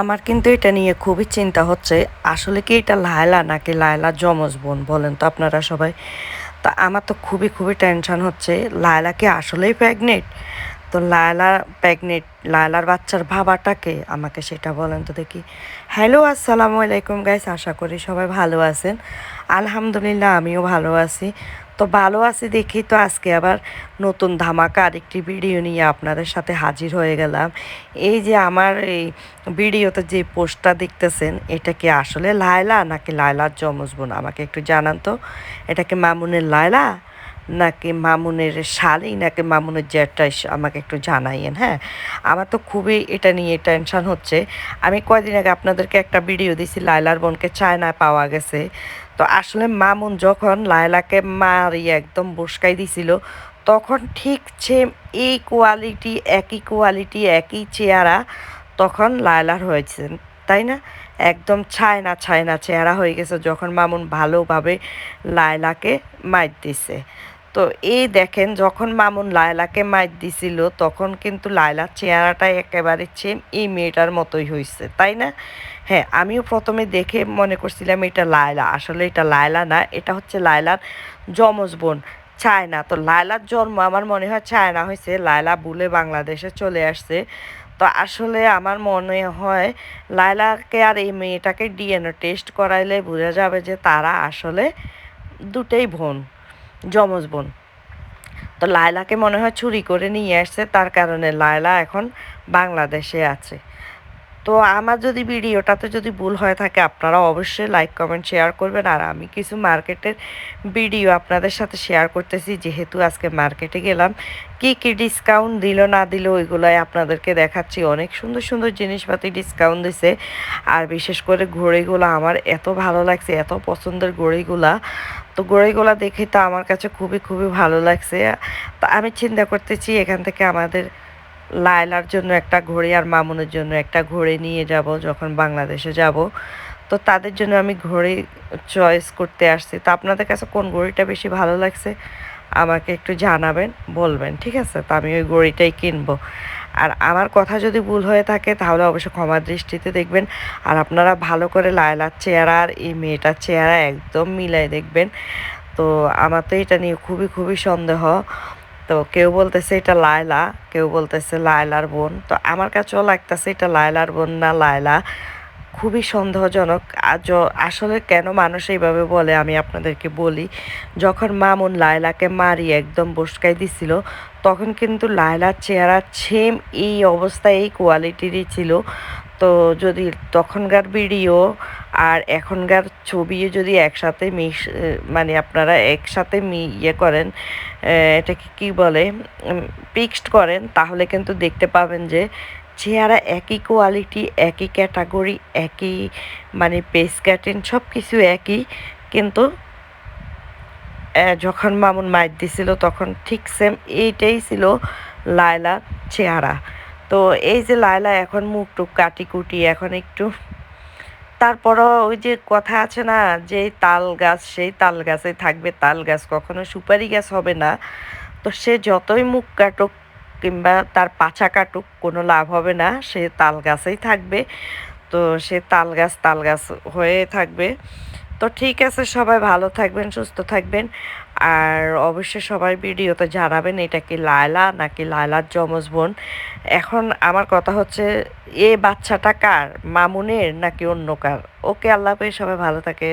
আমার কিন্তু এটা নিয়ে খুবই চিন্তা হচ্ছে। আসলে কি এটা লায়লা নাকি লায়লা যমজ বোন বলেন তো আপনারা সবাই? তা আমার তো খুবই খুবই টেনশন হচ্ছে। লায়লা কি আসলেই প্রেগনেন্ট তো লায়লা প্রেগনেন্ট লায়লার বাচ্চার ভাবাটাকে আমাকে সেটা বলেন তো দেখি। হ্যালো আসসালামু আলাইকুম গাইস আশা করি সবাই ভালো আছেন। আলহামদুলিল্লাহ, আমিও ভালো আছি। তো ভালো আছি দেখি। তো আজকে আবার নতুন ধামাকা আরেকটি ভিডিও নিয়ে আপনাদের সাথে হাজির হয়ে গেলাম। এই যে আমার এই ভিডিওতে যে পোস্টটা দেখতেছেন, এটা কি আসলে লায়লা নাকি লায়লার জমজ বোন আমাকে একটু জানান তো। এটা কি মামুনের লায়লা? নাকি মামুনের শালি নাকি মামুনের জ্যাঠটা আমাকে একটু জানাইয়েন হ্যাঁ? আমার তো খুবই এটা নিয়ে টেনশন হচ্ছে। আমি কয়দিন আগে আপনাদেরকে একটা ভিডিও দিছি, লায়লার বোনকে চায়নায় পাওয়া গেছে। তো আসলে মামুন যখন লায়লাকে মারি একদম বসকাই দিছিল, তখন ঠিক সেম এই কোয়ালিটি একই কোয়ালিটি একই চেহারা তখন লায়লার হয়েছে, তাই না? একদম ছায়না ছায়না চেহারা হয়ে গেছে যখন মামুন ভালোভাবে লায়লাকে মাইর দিছে। তো এই দেখেন, যখন মামুন লায়লাকে মাইর দিছিল, তখন কিন্তু লায়লার চেহারাটা একেবারে সেম এই মেয়েটার মতোই হয়েছে তাই না? হ্যাঁ আমিও প্রথমে দেখে মনে করছিলাম এটা লায়লা। আসলে এটা লায়লা না, এটা হচ্ছে লায়লার যমজ বোন, চায়না। তো লায়লার জন্ম আমার মনে হয় চায়না হয়েছে লায়লা বুলে বাংলাদেশে চলে আসছে। তো আসলে আমার মনে হয় লায়লাকে আর এই মেয়েটাকে ডিএনএ টেস্ট করাইলে বোঝা যাবে যে তারা আসলে দুটেই বোন। যমজ বোন। তো লায়লাকে মনে হয় চুরি করে নিয়ে আসছে, তার কারণে লায়লা এখন বাংলাদেশে আছে। তো আমার যদি ভিডিওটাতে যদি ভুল হয়ে থাকে, আপনারা অবশ্যই লাইক কমেন্ট শেয়ার করবেন। আর আমি কিছু মার্কেটের ভিডিও আপনাদের সাথে শেয়ার করতেছি, যেহেতু আজকে মার্কেটে গেলাম। কি কি ডিসকাউন্ট দিল, না দিল, ওইগুলাই আপনাদেরকে দেখাচ্ছি। অনেক সুন্দর সুন্দর জিনিসপাতি ডিসকাউন্ট দিছে। আর বিশেষ করে ঘড়িগুলো আমার এত ভালো লাগছে, এত পছন্দের ঘড়িগুলা। তো ঘড়িগুলা দেখে তো আমার কাছে খুবই খুবই ভালো লাগছে। তো আমি চিন্তা করতেছি, এখান থেকে আমাদের লায়লার জন্য একটা ঘড়ি আর মামুনের জন্য একটা ঘড়ি নিয়ে যাব যখন বাংলাদেশে যাব। তো তাদের জন্য আমি ঘড়ি চয়েস করতে আসছি। তো আপনাদের কাছে কোন ঘড়িটা বেশি ভালো লাগছে? আমাকে একটু জানাবেন, বলবেন, ঠিক আছে? তো আমি ওই ঘড়িটাই কিনবো। আর আমার কথা যদি ভুল হয়ে থাকে, তাহলে অবশ্যই ক্ষমার দৃষ্টিতে দেখবেন। আর আপনারা ভালো করে লায়লার চেহারা আর এই মেয়েটার চেহারা একদম মিলাই দেখবেন। তো আমার তো এটা নিয়ে খুবই খুবই সন্দেহ। তো কেউ বলতেছে এটা লায়লা, কেউ বলতেছে লায়লার বোন। তো আমার কাছেও লাগতেছে এটা লায়লার বোন না লায়লা। খুবই সন্দেহজনক। আসলে কেন মানুষ এইভাবে বলে আমি আপনাদেরকে বলি। যখন মামুন লায়লাকে মারি একদম বসকাই দিছিল, তখন কিন্তু লায়লার চেহারা সেম এই অবস্থায়, এই কোয়ালিটিরই ছিল। তো যদি তখনকার ভিডিও আর এখনকার ছবিও যদি একসাথে মিশ মানে আপনারা একসাথে ইয়ে করেন এটাকে কি বলে পিক্সড করেন, তাহলে কিন্তু দেখতে পাবেন যে চেহারা একই কোয়ালিটি, একই ক্যাটাগরি, একই মানে পেস ক্যাটেন সব কিছু একই, কিন্তু যখন মামুন মাইট দিছিল তখন ঠিক সেম এইটাই ছিল লায়লার চেহারা। তো এই যে লায়লা এখন মুখ টুক কাটি কুটি, এখন একটু তারপরও ওই যে কথা আছে না যে তাল গাছ, সেই তাল গাছে থাকবে, তাল গাছ কখনো সুপারি গাছ হবে না। তো সে যতই মুখ কাটুক কিংবা তার পাছা কাটুক, কোনো লাভ হবে না, সে তাল গাছেই থাকবে। তো সে তাল গাছ তাল গাছ হয়ে থাকবে। তো ঠিক আছে, সবাই ভালো থাকবেন, সুস্থ থাকবেন। আর অবশ্যই সবাই ভিডিওতে জানাবেন এটা কি লায়লা নাকি লায়লার যমজ বোন। এখন আমার কথা হচ্ছে, এ বাচ্চাটা কার? মামুনের নাকি অন্য কার? ওকে আল্লাহ পেয়ে সবাই ভালো থাকে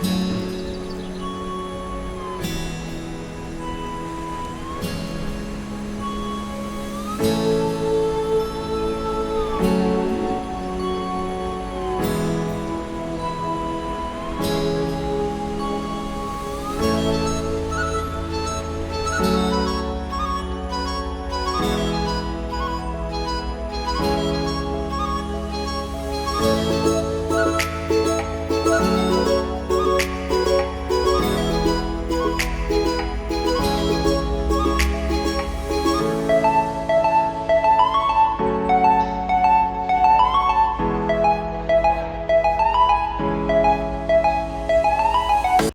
Mm-hmm.